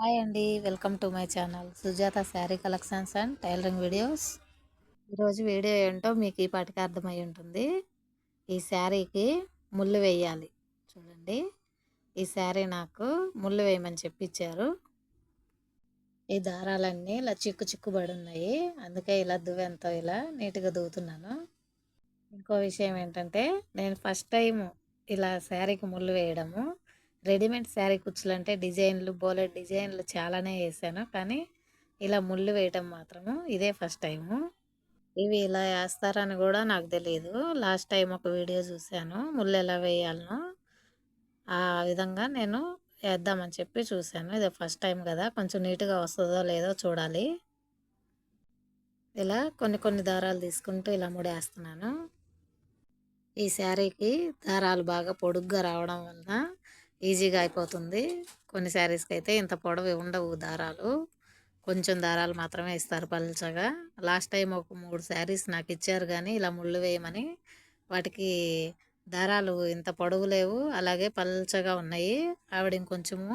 Hi అండి welcome to my channel Sujatha sari collections and tailoring videos. ఈరోజు video ఏంటో మీకు ఈ పాటికి అర్థమై ఉంటుంది. ఈ శారీకి ముళ్ళు వేయాలి. చూడండి ఈ శారీ నాకు ముళ్ళు వేయమని చెప్పించారు ఈ దారాలన్నీ ఇలా చిక్కు చిక్కుబడి ఉన్నాయి అందుకే ఇలా దువ్వెంతో ఇలా నీట్గా దువ్వుతున్నాను. ఇంకో విషయం ఏంటంటే నేను ఫస్ట్ టైము ఇలా శారీకి ముళ్ళు వేయడము రెడీమేడ్ శారీ కుచ్చులు అంటే డిజైన్లు బోలెడ్ డిజైన్లు చాలానే వేసాను కానీ ఇలా ముళ్ళు వేయటం మాత్రము ఇదే ఫస్ట్ టైము. ఇవి ఇలా వేస్తారని కూడా నాకు తెలియదు లాస్ట్ టైం ఒక వీడియో చూశాను. ముళ్ళు ఎలా వేయాలనో ఆ విధంగా నేను వేద్దామని చెప్పి చూశాను. ఇది ఫస్ట్ టైం కదా. కొంచెం నీట్గా వస్తుందో లేదో చూడాలి. ఇలా కొన్ని కొన్ని దారాలు తీసుకుంటూ ఇలా ముడేస్తున్నాను. ఈ శారీకి దారాలు బాగా పొడుగ్గా రావడం వలన ఈజీగా అయిపోతుంది. కొన్ని శారీస్కి అయితే ఇంత పొడవు ఉండవు దారాలు. కొంచెం దారాలు మాత్రమే ఇస్తారు పల్చగా. లాస్ట్ టైం ఒక మూడు శారీస్ నాకు ఇచ్చారు కానీ ఇలా ముళ్ళు వేయమని వాటికి దారాలు ఇంత పొడవు లేవు. అలాగే పల్చగా ఉన్నాయి. ఆవిడ ఇంకొంచెము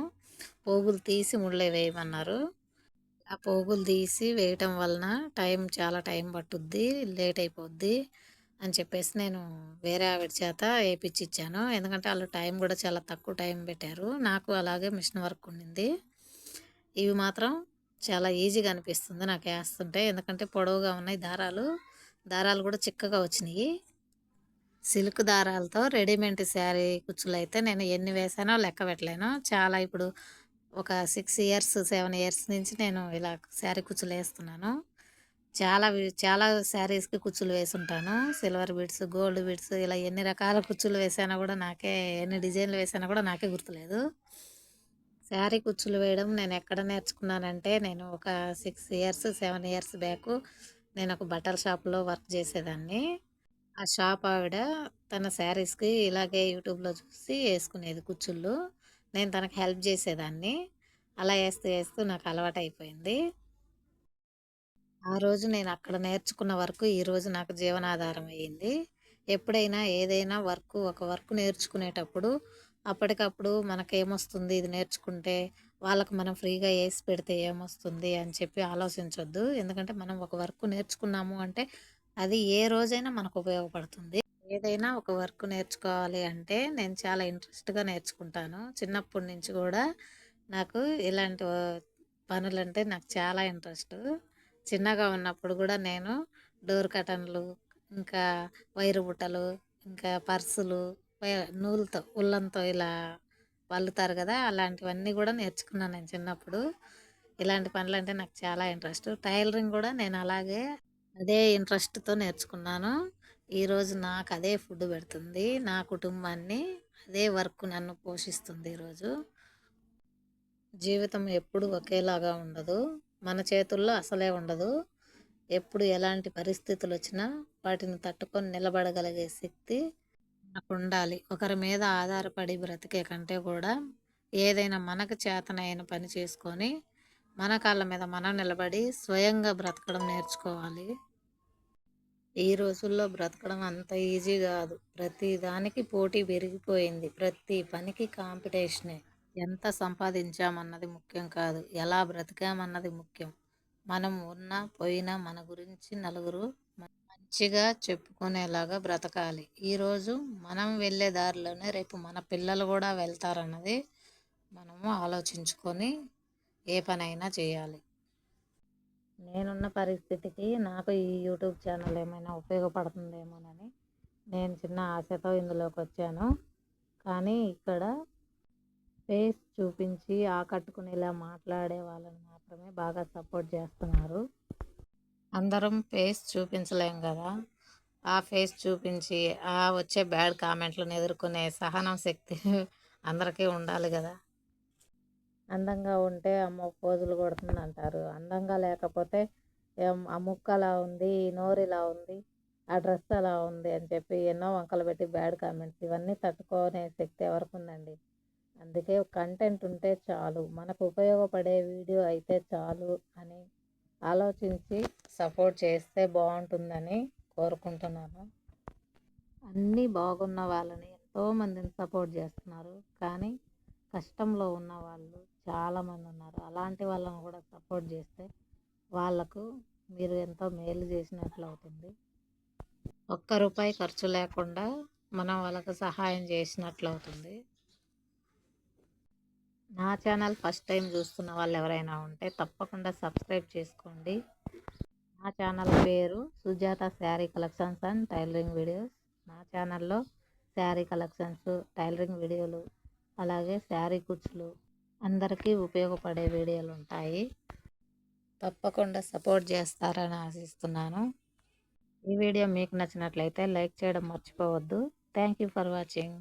పోగులు తీసి ముళ్ళే వేయమన్నారు. ఆ పోగులు తీసి వేయటం వలన టైం చాలా టైం పట్టుద్ది లేట్ అయిపోద్ది. అని చెప్పేసి నేను వేరే ఆవిడ చేత వేయించి ఇచ్చాను ఎందుకంటే వాళ్ళు టైం కూడా చాలా తక్కువ టైం పెట్టారు. నాకు అలాగే మిషన్ వర్క్ ఉండింది. ఇవి మాత్రం చాలా ఈజీగా అనిపిస్తుంది నాకు వేస్తుంటే. ఎందుకంటే పొడవుగా ఉన్నాయి దారాలు. దారాలు కూడా చిక్కగా వచ్చినాయి. సిల్క్ దారాలతో రెడీమేడ్ శారీ కుచ్చులు అయితే నేను ఎన్ని వేసానో లెక్క పెట్టలేను. చాలా ఇప్పుడు ఒక సిక్స్ ఇయర్స్ సెవెన్ ఇయర్స్ నుంచి నేను ఇలా శారీ కుచ్చులు వేస్తున్నాను. చాలా చాలా శారీస్కి కుచ్చులు వేసుంటాను. సిల్వర్ బీడ్స్ గోల్డ్ బీడ్స్ ఇలా ఎన్ని రకాల కుచ్చులు వేసానా కూడా నాకే ఎన్ని డిజైన్లు వేసానా కూడా నాకే గుర్తులేదు. శారీ కుచ్చులు వేయడం నేను ఎక్కడ నేర్చుకున్నానంటే నేను ఒక six years seven years back నేను ఒక బట్టల షాప్లో వర్క్ చేసేదాన్ని. ఆ షాప్ ఆవిడ తన శారీస్కి ఇలాగే యూట్యూబ్లో చూసి వేసుకునేది కుచ్చుళ్ళు నేను తనకు హెల్ప్ చేసేదాన్ని. అలా వేస్తూ వేస్తూ నాకు అలవాటు అయిపోయింది ఆ రోజు నేను అక్కడ నేర్చుకున్న వర్క్ ఈరోజు నాకు జీవనాధారం అయ్యింది. ఎప్పుడైనా ఏదైనా వర్క్ ఒక వర్క్ నేర్చుకునేటప్పుడు అప్పటికప్పుడు మనకేమొస్తుంది ఇది నేర్చుకుంటే? వాళ్ళకి మనం ఫ్రీగా వేసి పెడితే ఏమొస్తుంది అని చెప్పి ఆలోచించొద్దు. ఎందుకంటే మనం ఒక వర్క్ నేర్చుకున్నాము అంటే అది ఏ రోజైనా మనకు ఉపయోగపడుతుంది. ఏదైనా ఒక వర్క్ నేర్చుకోవాలి అంటే నేను చాలా ఇంట్రెస్ట్గా నేర్చుకుంటాను. చిన్నప్పటి నుంచి కూడా నాకు ఇలాంటి పనులంటే నాకు చాలా ఇంట్రెస్ట్. చిన్నగా ఉన్నప్పుడు కూడా నేను డోర్ కటన్లు ఇంకా వైరు బుట్టలు ఇంకా పర్సులు నూలుతో ఉల్లంతో ఇలా వల్లుతారు కదా అలాంటివన్నీ కూడా నేర్చుకున్నాను నేను చిన్నప్పుడు. ఇలాంటి పనులు అంటే నాకు చాలా ఇంట్రెస్ట్. టైలరింగ్ కూడా నేను అలాగే అదే ఇంట్రెస్ట్తో నేర్చుకున్నాను. ఈరోజు నాకు అదే ఫుడ్ పెడుతుంది నా కుటుంబాన్ని అదే వర్క్ నన్ను పోషిస్తుంది ఈరోజు జీవితం ఎప్పుడు ఒకేలాగా ఉండదు. మన చేతుల్లో అసలే ఉండదు. ఎప్పుడు ఎలాంటి పరిస్థితులు వచ్చినా వాటిని తట్టుకొని నిలబడగలిగే శక్తి మనకు ఉండాలి ఒకరి మీద ఆధారపడి బ్రతికే కంటే కూడా ఏదైనా మనకు చేతనైన పని చేసుకొని మన కాళ్ళ మీద మనం నిలబడి స్వయంగా బ్రతకడం నేర్చుకోవాలి. ఈ రోజుల్లో బ్రతకడం అంత ఈజీ కాదు. ప్రతి దానికి పోటీ పెరిగిపోయింది. ప్రతి పనికి కాంపిటీషనే. ఎంత సంపాదించామన్నది ముఖ్యం కాదు. ఎలా బ్రతికామన్నది ముఖ్యం. మనం ఉన్నా పోయినా మన గురించి నలుగురు మంచిగా చెప్పుకునేలాగా బ్రతకాలి. ఈరోజు మనం వెళ్ళే దారిలోనే రేపు మన పిల్లలు కూడా వెళ్తారన్నది మనము ఆలోచించుకొని ఏ పనైనా చేయాలి. నేనున్న పరిస్థితికి నాకు ఈ యూట్యూబ్ ఛానల్ ఏమైనా ఉపయోగపడుతుందేమోనని నేను చిన్న ఆశతో ఇందులోకి వచ్చాను. కానీ ఇక్కడ ఫేస్ చూపించి ఆకట్టుకునేలా మాట్లాడే వాళ్ళని మాత్రమే బాగా సపోర్ట్ చేస్తున్నారు. అందరం ఫేస్ చూపించలేం కదా. ఆ ఫేస్ చూపించి ఆ వచ్చే బ్యాడ్ కామెంట్లను ఎదుర్కొనే సహనం శక్తి అందరికీ ఉండాలి కదా. అందంగా ఉంటే అమ్మ పోజులు కొడుతుంది అంటారు అందంగా లేకపోతే ఆ ముక్క అలా ఉంది నోరు ఇలా ఉంది ఆ డ్రెస్ అలా ఉంది అని చెప్పి ఎన్నో వంకలు పెట్టి బ్యాడ్ కామెంట్స్ ఇవన్నీ తట్టుకునే శక్తి ఎవరికి ఉందండి అందుకే కంటెంట్ ఉంటే చాలు. మనకు ఉపయోగపడే వీడియో అయితే చాలు అని ఆలోచించి సపోర్ట్ చేస్తే బాగుంటుందని కోరుకుంటున్నాను. అన్నీ బాగున్న వాళ్ళని ఎంతోమందిని సపోర్ట్ చేస్తున్నారు. కానీ కష్టంలో ఉన్న వాళ్ళు చాలామంది ఉన్నారు. అలాంటి వాళ్ళని కూడా సపోర్ట్ చేస్తే వాళ్ళకు మీరు ఎంతో మేలు చేసినట్లు అవుతుంది. ఒక్క రూపాయి ఖర్చు లేకుండా మనం వాళ్ళకు సహాయం చేసినట్లు అవుతుంది. నా ఛానల్ ఫస్ట్ టైం చూస్తున్న వాళ్ళు ఎవరైనా ఉంటే తప్పకుండా సబ్స్క్రైబ్ చేసుకోండి. నా ఛానల్ పేరు Sujatha sari collections and tailoring videos. నా ఛానల్లో శారీ కలెక్షన్స్ టైలరింగ్ వీడియోలు అలాగే శారీ కుచ్చులు అందరికీ ఉపయోగపడే వీడియోలు ఉంటాయి. తప్పకుండా సపోర్ట్ చేస్తారని ఆశిస్తున్నాను. ఈ వీడియో మీకు నచ్చినట్లయితే లైక్ చేయడం మర్చిపోవద్దు. Thank you for watching.